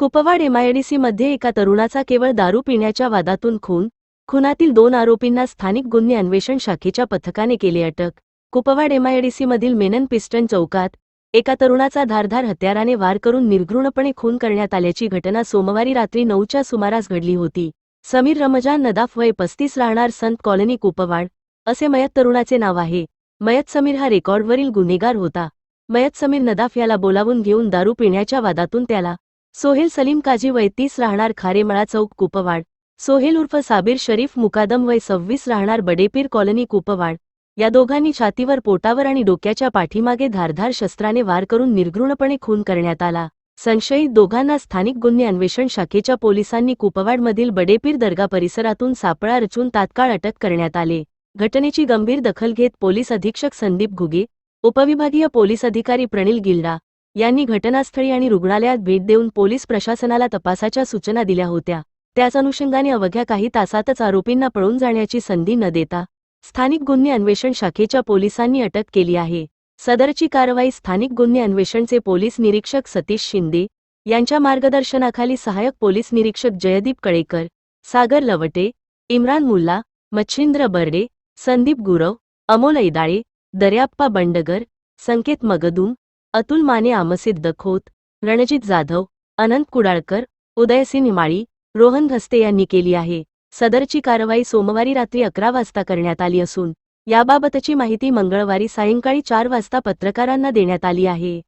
कुपवाड एमआयडीसीमध्ये एका तरुणाचा केवळ दारू पिण्याच्या वादातून खून खुनातील दोन आरोपींना स्थानिक गुन्हे अन्वेषण शाखेच्या पथकाने केली अटक. कुपवाड एमआयडीसीमधील मेनन पिस्टन चौकात एका तरुणाचा धारधार हत्याराने वार करून निर्घृणपणे खून करण्यात आल्याची घटना सोमवारी रात्री नऊच्या सुमारास घडली होती. समीर रमजान नदाफ वय पस्तीस राहणार संत कॉलनी कुपवाड असे मयत तरुणाचे नाव आहे. मयत समीर हा रेकॉर्डवरील गुन्हेगार होता. मयत समीर नदाफ याला बोलावून घेऊन दारू पिण्याच्या वादातून त्याला सोहेल सलीम काजी वय तीस राहणार खारेमळा चौक कुपवाड. सोहेल उर्फ साबीर शरीफ मुकादम वय सव्वीस राहणार बडेपीर कॉलनी कुपवाड. या दोघांनी छातीवर पोटावर आणि डोक्याच्या पाठीमागे धारधार शस्त्राने वार करून निर्घृणपणे खून करण्यात आला. संशयित दोघांना स्थानिक गुन्हे अन्वेषण शाखेच्या पोलिसांनी कुपवाडमधील बडेपीर दर्गा परिसरातून सापळा रचून तात्काळ अटक करण्यात आले. घटनेची गंभीर दखल घेत पोलीस अधीक्षक संदीप घुगे उपविभागीय पोलीस अधिकारी प्रणिल गिल्डा यांनी घटनास्थळी आणि रुग्णालयात भेट देऊन पोलीस प्रशासनाला तपासाच्या सूचना दिल्या होत्या. त्याच अनुषंगाने अवघ्या काही तासातच आरोपींना पळून जाण्याची संधी न देता स्थानिक गुन्हे अन्वेषण शाखेच्या पोलिसांनी अटक केली आहे. सदरची कारवाई स्थानिक गुन्हे अन्वेषणचे पोलीस निरीक्षक सतीश शिंदे यांच्या मार्गदर्शनाखाली सहाय्यक पोलीस निरीक्षक जयदीप कळेकर सागर लवटे इम्रान मुल्ला मच्छिंद्र बर्डे संदीप गुरव अमोल ऐदाळे दर्याप्पा बंडगर संकेत मगदूम अतुल माने आमसिद दखोत रणजित जाधव अनंत कुडाळकर उदयसिंह निमाळी रोहन धस्ते यांनी केली आहे. सदरची कारवाई सोमवारी रात्री अकरा वाजता करण्यात आली असून याबाबतची माहिती मंगळवारी सायंकाळी चार वाजता पत्रकारांना देण्यात आली आहे.